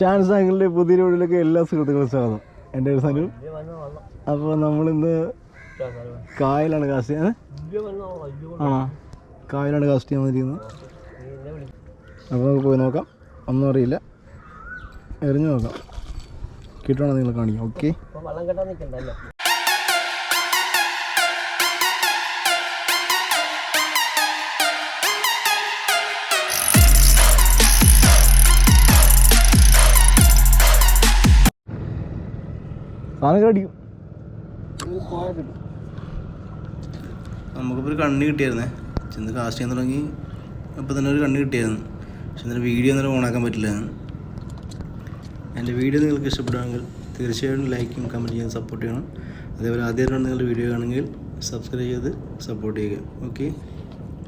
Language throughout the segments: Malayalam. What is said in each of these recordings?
ഷാൻസ് ആംഗിളിന്റെ പുതിയ വീഡിയോയിലേക്ക് എല്ലാ സുഹൃത്തുക്കളും സ്വാഗതം. എന്റെ ഒരു സനു. അപ്പോൾ നമ്മളിന്ന് കായലാണ് കാസ്റ്റ് ചെയ്യാൻ. ആണോ? കായലാണ് കാസ്റ്റ് ചെയ്യാൻ വന്നിരിക്കുന്നത്. അപ്പോൾ നമുക്ക് പോയി നോക്കാം. ഒന്നും അറിയില്ല. എറിഞ്ഞു നോക്കാം. കിട്ടുവാണെങ്കിൽ നിങ്ങൾ കാണിക്കാം. ഓക്കെ സാധനം കടിക്കും നമുക്കിപ്പോൾ ഒരു കണ്ണ് കിട്ടിയായിരുന്നേ. ചെന്ന് കാസ്റ്റ് ചെയ്യാൻ തുടങ്ങി. അപ്പോൾ തന്നെ ഒരു കണ്ണി കിട്ടിയായിരുന്നു. പക്ഷെ എന്നിട്ട് വീഡിയോ ഒന്നും ഓണാക്കാൻ പറ്റില്ലായിരുന്നു എന്റെ വീഡിയോ നിങ്ങൾക്ക് ഇഷ്ടപ്പെടുകയാണെങ്കിൽ തീർച്ചയായിട്ടും ലൈക്കും കമന്റ് ചെയ്യാൻ സപ്പോർട്ട് ചെയ്യണം. അതേപോലെ ആദ്യമായിട്ടാണ് നിങ്ങളുടെ വീഡിയോ ആണെങ്കിൽ സബ്സ്ക്രൈബ് ചെയ്ത് സപ്പോർട്ട് ചെയ്യുക. ഓക്കെ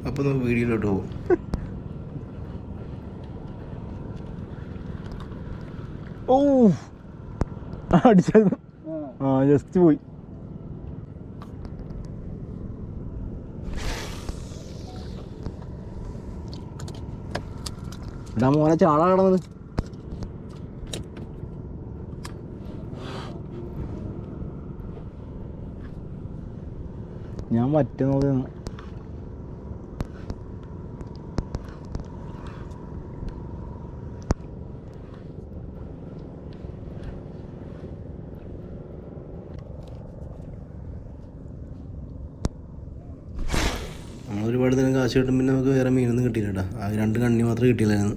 അപ്പോൾ നമുക്ക് വീഡിയോയിലോട്ട് പോകും ഓ അടിച്ചത്. ആ ജസ്റ്റ് പോയി. എടാ മോനെ ചാള കിടന്നത് ഞാൻ പറ്റ നമ്മൾ ഒരുപാട് തരം കാശ് കിട്ടും പിന്നെ നമുക്ക് വേറെ മീനൊന്നും കിട്ടിയില്ല കേട്ടോ ആ രണ്ട് കണ്ണി മാത്രമേ കിട്ടിയില്ലായിരുന്നു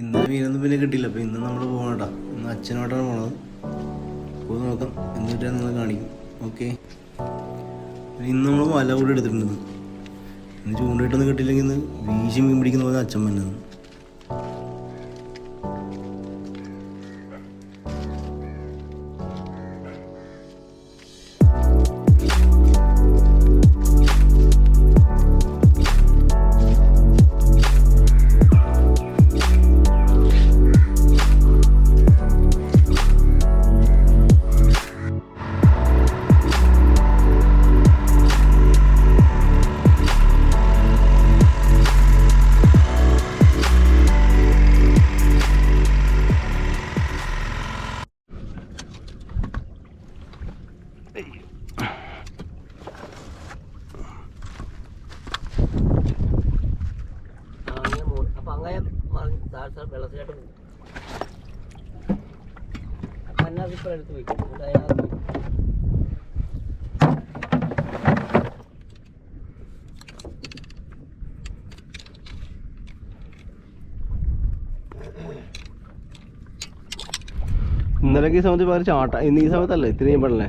ഇന്ന് മീനൊന്നും പിന്നെ കിട്ടിയില്ല. അപ്പോൾ ഇന്ന് നമ്മൾ പോകണം കേട്ടോ ഇന്ന് അച്ഛനോട്ടാണ് പോണത്. പോയി നോക്കാം. എന്നിട്ട് നിങ്ങൾ കാണിക്കും. ഓക്കെ. ഇന്ന് നമ്മൾ വല കൂടി എടുത്തിട്ടുണ്ട് ഇന്ന് ചൂണ്ടയിട്ടൊന്നും കിട്ടിയില്ലെങ്കിൽ ഇന്ന് വീശി മീൻ പിടിക്കുന്ന പോലെ അച്ഛൻ വന്നത്. താഴ്ച വെള്ളത്തിലോട്ട് പോകും ഇപ്പൊ എടുത്ത് വയ്ക്കും അതിനകത്ത് വയ്ക്കും. ഇന്നലേക്ക് ഈ സമയത്ത് പകരം ചാട്ട ഇന്ന് ഈ സമയത്തല്ലേ? ഇത്രയും പെടല്ലേ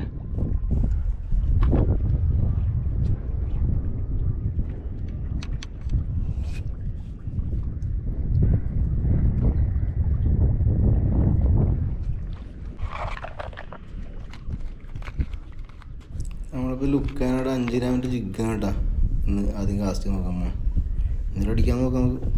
നമ്മളിപ്പോൾ അഞ്ചിനാമിന്റെ അഞ്ച് രാമിന്റെ ജിഗാണ് കേട്ടോ ഇന്ന് ആദ്യം കാസ്റ്റ് നോക്കാം എന്നിട്ട് അടിക്കാൻ നോക്കാം നമുക്ക്.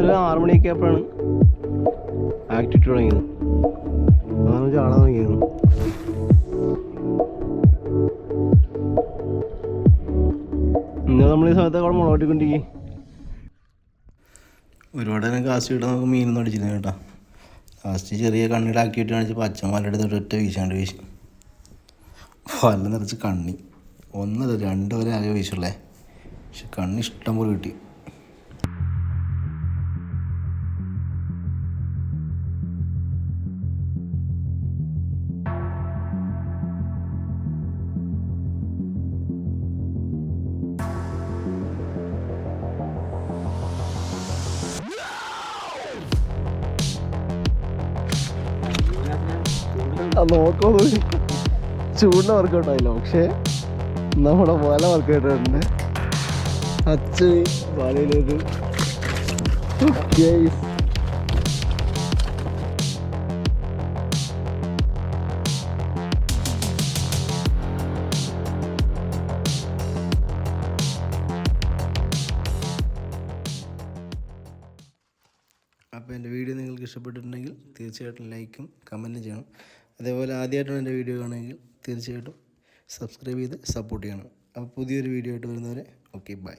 ഇന്നലെ ആറ് മണിയൊക്കെ ആയപ്പോഴാണ് ആക്ടിവിറ്റി തുടങ്ങിയത്. അതാണ് ചാടാൻ തുടങ്ങിയത് ഇന്നലെ നമ്മൾ ഈ സമയത്ത് അവിടെ മുളകൊട്ടിക്കൊണ്ടിരിക്കും ഒരുപാട് നേരം കാസ്റ്റ് കിട്ടാൻ നമുക്ക് മീനൊന്നും അടിച്ചില്ല കേട്ടോ. ലാസ്റ്റ് ചെറിയ കണ്ണിയുടെ ആക്കിയിട്ട് കാണിച്ചപ്പോൾ അച്ഛൻ വലയുടെ ഒറ്റ വീശാണ്ട് വീശി. വല്ല നിറച്ച് കണ്ണി. ഒന്നല്ല രണ്ട് വരെ ആകെ വീശുള്ളേ. പക്ഷെ കണ്ണി ഇഷ്ടം പോലെ കിട്ടി. നോക്കോ ചൂടിന് വർക്കൗട്ട് ആയില്ല പക്ഷേ നമ്മുടെ വല വർക്കൗട്ട് ആയിട്ടുണ്ട് അച്ഛൻ വലയിലൊരു. അപ്പോൾ എന്റെ വീഡിയോ നിങ്ങൾക്ക് ഇഷ്ടപ്പെട്ടിട്ടുണ്ടെങ്കിൽ തീർച്ചയായിട്ടും ലൈക്കും കമന്റും ചെയ്യണം. അതേപോലെ ആദ്യമായിട്ടാണ് എന്റെ വീഡിയോ കാണുമെങ്കിൽ തീർച്ചയായിട്ടും സബ്സ്ക്രൈബ് ചെയ്ത് സപ്പോർട്ട് ചെയ്യണം. അപ്പോൾ പുതിയൊരു വീഡിയോ ആയിട്ട് വരുന്നവരെ ഓക്കെ ബൈ